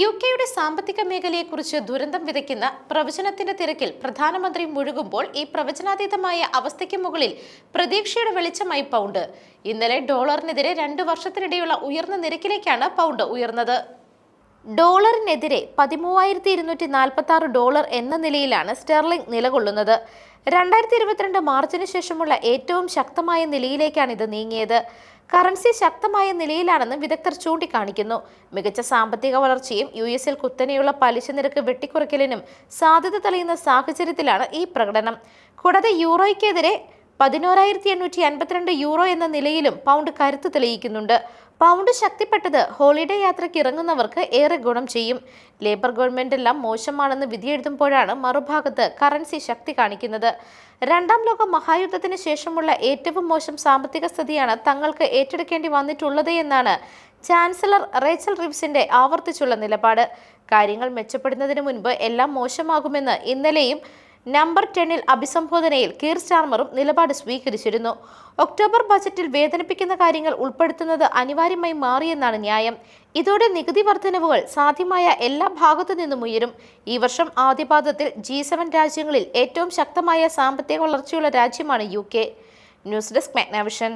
U കെയുടെ സാമ്പത്തിക മേഖലയെക്കുറിച്ച് ദുരന്തം വിതയ്ക്കുന്ന പ്രവചനത്തിന്റെ തിരക്കിൽ പ്രധാനമന്ത്രി മുഴുകുമ്പോൾ ഈ പ്രവചനാതീതമായ അവസ്ഥയ്ക്ക് മുകളിൽ പ്രതീക്ഷയുടെ വെളിച്ചമായി പൗണ്ട്. ഇന്നലെ ഡോളറിനെതിരെ രണ്ട് വർഷത്തിനിടെയുള്ള ഉയർന്ന നിരക്കിലേക്കാണ് പൗണ്ട് ഉയർന്നത്. ഡോളറിനെതിരെ പതിമൂവായിരത്തി ഇരുന്നൂറ്റി നാൽപ്പത്തി ആറ് ഡോളർ എന്ന നിലയിലാണ് സ്റ്റെർലിംഗ് നിലകൊള്ളുന്നത്. രണ്ടായിരത്തി ഇരുപത്തിരണ്ട് മാർച്ചിന് ശേഷമുള്ള ഏറ്റവും ശക്തമായ നിലയിലേക്കാണ് ഇത് നീങ്ങിയത്. കറൻസി ശക്തമായ നിലയിലാണെന്ന് വിദഗ്ധർ ചൂണ്ടിക്കാണിക്കുന്നു. മികച്ച സാമ്പത്തിക വളർച്ചയും യു എസിൽ കുത്തനെയുള്ള പലിശ നിരക്ക് വെട്ടിക്കുറയ്ക്കലിനും സാധ്യത തെളിയുന്ന സാഹചര്യത്തിലാണ് ഈ പ്രകടനം. കൂടാതെ യൂറോയ്ക്കെതിരെ പതിനോരായിരത്തി എണ്ണൂറ്റി അൻപത്തിരണ്ട് യൂറോ എന്ന നിലയിലും പൗണ്ട് കരുത്ത് തെളിയിക്കുന്നുണ്ട്. പൗണ്ട് ശക്തിപ്പെട്ടത് ഹോളിഡേ യാത്രയ്ക്ക് ഇറങ്ങുന്നവർക്ക് ഏറെ ഗുണം ചെയ്യും. ലേബർ ഗവൺമെന്റ് എല്ലാം മോശമാണെന്ന് വിധിയെഴുതുമ്പോഴാണ് മറുഭാഗത്ത് കറൻസി ശക്തി കാണിക്കുന്നത്. രണ്ടാം ലോക മഹായുദ്ധത്തിന് ശേഷമുള്ള ഏറ്റവും മോശം സാമ്പത്തിക സ്ഥിതിയാണ് തങ്ങൾക്ക് ഏറ്റെടുക്കേണ്ടി വന്നിട്ടുള്ളത് എന്നാണ് ചാൻസലർ റേച്ചൽ റിവ്സിന്റെ ആവർത്തിച്ചുള്ള നിലപാട്. കാര്യങ്ങൾ മെച്ചപ്പെടുന്നതിന് മുൻപ് എല്ലാം മോശമാകുമെന്ന് ഇന്നലെയും നമ്പർ ടെന്നിൽ അഭിസംബോധനയിൽ കീർ സ്റ്റാർമറും നിലപാട് സ്വീകരിച്ചിരുന്നു. ഒക്ടോബർ ബജറ്റിൽ വേദനിപ്പിക്കുന്ന കാര്യങ്ങൾ ഉൾപ്പെടുത്തുന്നത് അനിവാര്യമായി മാറിയെന്നാണ് ന്യായം. ഇതോടെ നികുതി വർധനവുകൾ സാധ്യമായ എല്ലാ ഭാഗത്തു നിന്നും ഉയരും. ഈ വർഷം ആദ്യപാദത്തിൽ ജി സെവൻ രാജ്യങ്ങളിൽ ഏറ്റവും ശക്തമായ സാമ്പത്തിക വളർച്ചയുള്ള രാജ്യമാണ് U K. News desk Magnavision.